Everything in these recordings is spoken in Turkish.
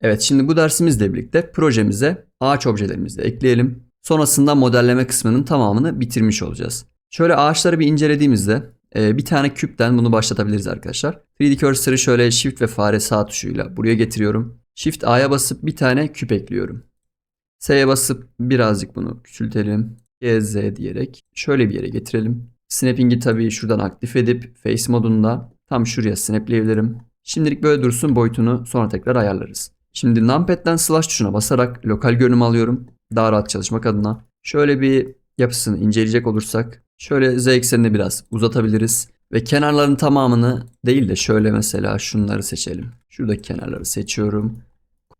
Evet şimdi bu dersimizle birlikte projemize ağaç objelerimizi de ekleyelim. Sonrasında modelleme kısmının tamamını bitirmiş olacağız. Şöyle ağaçları bir incelediğimizde e, bir tane küpten bunu başlatabiliriz arkadaşlar. 3D Cursor'ı şöyle Shift ve fare sağ tuşuyla buraya getiriyorum. Shift A'ya basıp bir tane küp ekliyorum. S'ye basıp birazcık bunu küçültelim. G, diyerek şöyle bir yere getirelim. Snapping'i tabii şuradan aktif edip Face modunda tam şuraya snapleyebilirim. Şimdilik böyle dursun boyutunu sonra tekrar ayarlarız. Şimdi numpad'den slash tuşuna basarak lokal görünüm alıyorum. Daha rahat çalışmak adına. Şöyle bir yapısını inceleyecek olursak şöyle z eksenini biraz uzatabiliriz. Ve kenarların tamamını değil de şöyle mesela şunları seçelim. Şuradaki kenarları seçiyorum.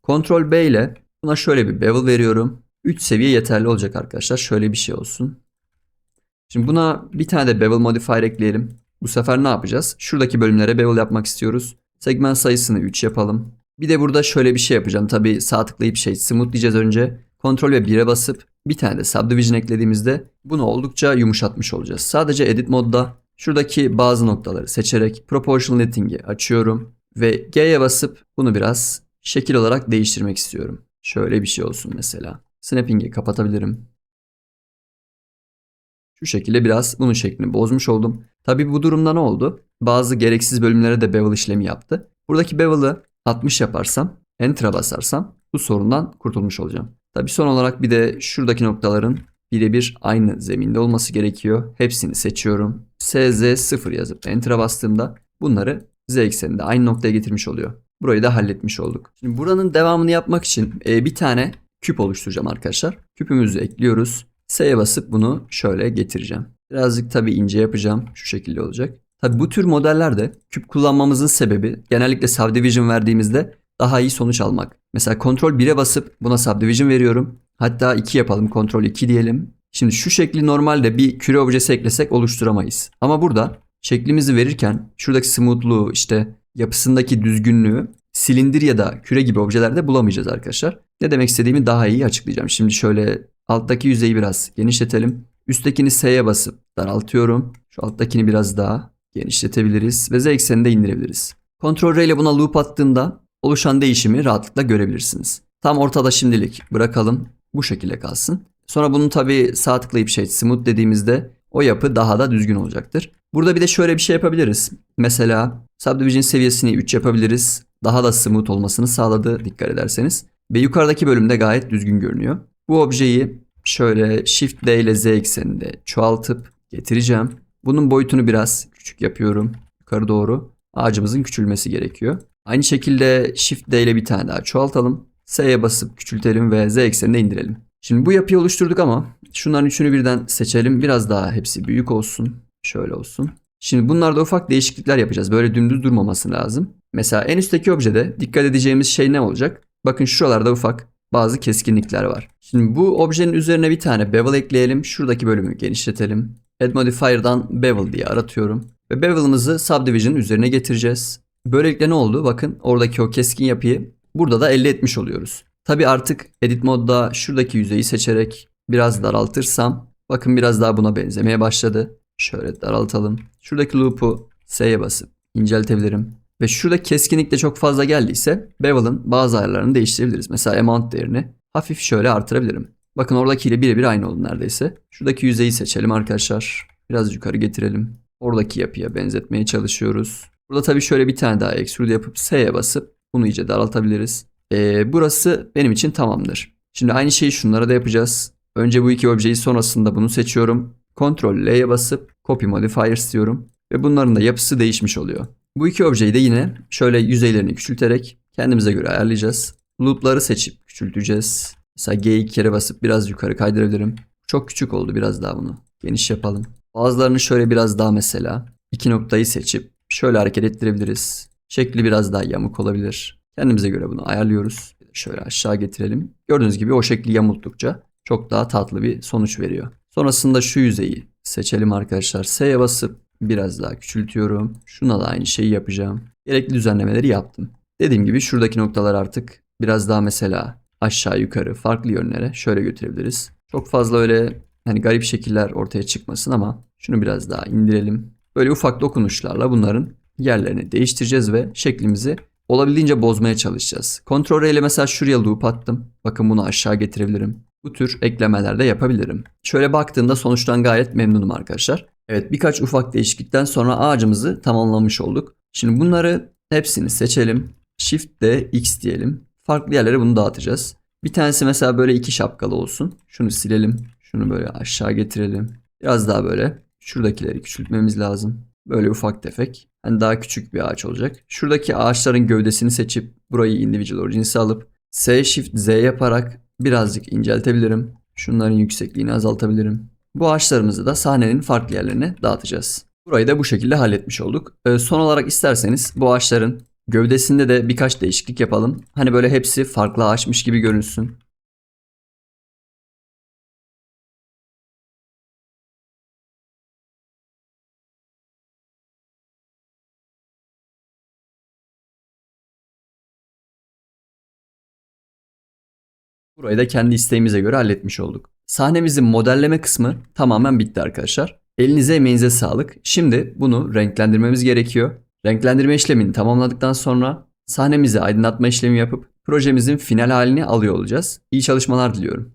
Ctrl B ile buna şöyle bir bevel veriyorum. 3 seviye yeterli olacak arkadaşlar. Şöyle bir şey olsun. Şimdi buna bir tane de bevel modifier ekleyelim. Bu sefer ne yapacağız? Şuradaki bölümlere bevel yapmak istiyoruz. Segment sayısını 3 yapalım. Bir de burada şöyle bir şey yapacağım. Tabii sağ tıklayıp şey smooth diyeceğiz önce. Ctrl ve 1'e basıp bir tane de subdivision eklediğimizde bunu oldukça yumuşatmış olacağız. Sadece edit modda şuradaki bazı noktaları seçerek proportional netting'i açıyorum ve G'ye basıp bunu biraz şekil olarak değiştirmek istiyorum. Şöyle bir şey olsun mesela. Snapping'i kapatabilirim. Şu şekilde biraz bunun şeklini bozmuş oldum. Tabi bu durumda ne oldu? Bazı gereksiz bölümlere de bevel işlemi yaptı. Buradaki bevel'ı 60 yaparsam, enter'a basarsam bu sorundan kurtulmuş olacağım. Tabi son olarak bir de şuradaki noktaların birebir aynı zeminde olması gerekiyor. Hepsini seçiyorum. SZ0 yazıp enter'a bastığımda bunları z ekseninde aynı noktaya getirmiş oluyor. Burayı da halletmiş olduk. Şimdi buranın devamını yapmak için e, bir tane küp oluşturacağım arkadaşlar. Küpümüzü ekliyoruz. S'ye basıp bunu şöyle getireceğim. Birazcık tabii ince yapacağım. Şu şekilde olacak. Tabii bu tür modellerde küp kullanmamızın sebebi genellikle subdivision verdiğimizde daha iyi sonuç almak. Mesela Ctrl 1'e basıp buna subdivision veriyorum. Hatta 2 yapalım. Ctrl 2 diyelim. Şimdi şu şekli normalde bir küre objesi eklesek oluşturamayız. Ama burada şeklimizi verirken şuradaki smoothluğu işte yapısındaki düzgünlüğü silindir ya da küre gibi objelerde bulamayacağız arkadaşlar. Ne demek istediğimi daha iyi açıklayacağım. Şimdi şöyle alttaki yüzeyi biraz genişletelim. Üsttekini S'ye basıp daraltıyorum. Şu alttakini biraz daha genişletebiliriz ve Z ekseninde indirebiliriz. Ctrl R ile buna loop attığımda oluşan değişimi rahatlıkla görebilirsiniz. Tam ortada şimdilik bırakalım. Bu şekilde kalsın. Sonra bunu tabi sağ tıklayıp şey smooth dediğimizde o yapı daha da düzgün olacaktır. Burada bir de şöyle bir şey yapabiliriz. Mesela subdivision seviyesini 3 yapabiliriz. Daha da smooth olmasını sağladı dikkat ederseniz. Ve yukarıdaki bölümde gayet düzgün görünüyor. Bu objeyi şöyle Shift D ile Z ekseninde çoğaltıp getireceğim. Bunun boyutunu biraz küçük yapıyorum. Yukarı doğru. Ağacımızın küçülmesi gerekiyor. Aynı şekilde Shift D ile bir tane daha çoğaltalım. S'ye basıp küçültelim ve Z eksenine indirelim. Şimdi bu yapıyı oluşturduk ama şunların üçünü birden seçelim. Biraz daha hepsi büyük olsun. Şöyle olsun. Şimdi bunlarda ufak değişiklikler yapacağız. Böyle dümdüz durmaması lazım. Mesela en üstteki objede dikkat edeceğimiz şey ne olacak? Bakın şuralarda ufak bazı keskinlikler var. Şimdi bu objenin üzerine bir tane bevel ekleyelim. Şuradaki bölümü genişletelim. Add modifier'dan bevel diye aratıyorum. Ve bevel'ımızı subdivision üzerine getireceğiz. Böylelikle ne oldu? Bakın oradaki o keskin yapıyı burada da elde etmiş oluyoruz. Tabi artık edit modda şuradaki yüzeyi seçerek biraz daraltırsam bakın biraz daha buna benzemeye başladı. Şöyle daraltalım. Şuradaki loop'u S'ye basıp inceltebilirim. Ve şurada keskinlik de çok fazla geldiyse bevel'ın bazı ayarlarını değiştirebiliriz. Mesela amount değerini hafif şöyle artırabilirim. Bakın oradakiyle birebir aynı oldu neredeyse. Şuradaki yüzeyi seçelim arkadaşlar. Biraz yukarı getirelim. Oradaki yapıya benzetmeye çalışıyoruz. Burada tabii şöyle bir tane daha extrude yapıp S'ye basıp bunu iyice daraltabiliriz. Ee, burası benim için tamamdır. Şimdi aynı şeyi şunlara da yapacağız. Önce bu iki objeyi sonrasında bunu seçiyorum. Ctrl L'ye basıp Copy Modifiers diyorum. Ve bunların da yapısı değişmiş oluyor. Bu iki objeyi de yine şöyle yüzeylerini küçülterek kendimize göre ayarlayacağız. Loop'ları seçip küçülteceğiz. Mesela G2 kere basıp biraz yukarı kaydırabilirim. Çok küçük oldu biraz daha bunu. Geniş yapalım. Bazılarını şöyle biraz daha mesela iki noktayı seçip şöyle hareket ettirebiliriz. Şekli biraz daha yamuk olabilir. Kendimize göre bunu ayarlıyoruz. Şöyle aşağı getirelim. Gördüğünüz gibi o şekli yamulttukça çok daha tatlı bir sonuç veriyor. Sonrasında şu yüzeyi seçelim arkadaşlar. S'ye basıp biraz daha küçültüyorum. Şuna da aynı şeyi yapacağım. Gerekli düzenlemeleri yaptım. Dediğim gibi şuradaki noktalar artık biraz daha mesela aşağı yukarı farklı yönlere şöyle götürebiliriz. Çok fazla öyle hani garip şekiller ortaya çıkmasın ama şunu biraz daha indirelim. Böyle ufak dokunuşlarla bunların yerlerini değiştireceğiz ve şeklimizi olabildiğince bozmaya çalışacağız. Ctrl R ile mesela şuraya loop attım. Bakın bunu aşağı getirebilirim. Bu tür eklemeler de yapabilirim. Şöyle baktığımda sonuçtan gayet memnunum arkadaşlar. Evet birkaç ufak değişiklikten sonra ağacımızı tamamlamış olduk. Şimdi bunları hepsini seçelim. Shift D X diyelim. Farklı yerlere bunu dağıtacağız. Bir tanesi mesela böyle iki şapkalı olsun. Şunu silelim. Şunu böyle aşağı getirelim. Biraz daha böyle. Şuradakileri küçültmemiz lazım. Böyle ufak tefek. Hani daha küçük bir ağaç olacak. Şuradaki ağaçların gövdesini seçip burayı individual origins'e alıp S Shift Z yaparak birazcık inceltebilirim. Şunların yüksekliğini azaltabilirim. Bu ağaçlarımızı da sahnenin farklı yerlerine dağıtacağız. Burayı da bu şekilde halletmiş olduk. Ee, son olarak isterseniz bu ağaçların gövdesinde de birkaç değişiklik yapalım. Hani böyle hepsi farklı ağaçmış gibi görünsün. Burayı da kendi isteğimize göre halletmiş olduk. Sahnemizin modelleme kısmı tamamen bitti arkadaşlar. Elinize emeğinize sağlık. Şimdi bunu renklendirmemiz gerekiyor. Renklendirme işlemini tamamladıktan sonra sahnemizi aydınlatma işlemi yapıp projemizin final halini alıyor olacağız. İyi çalışmalar diliyorum.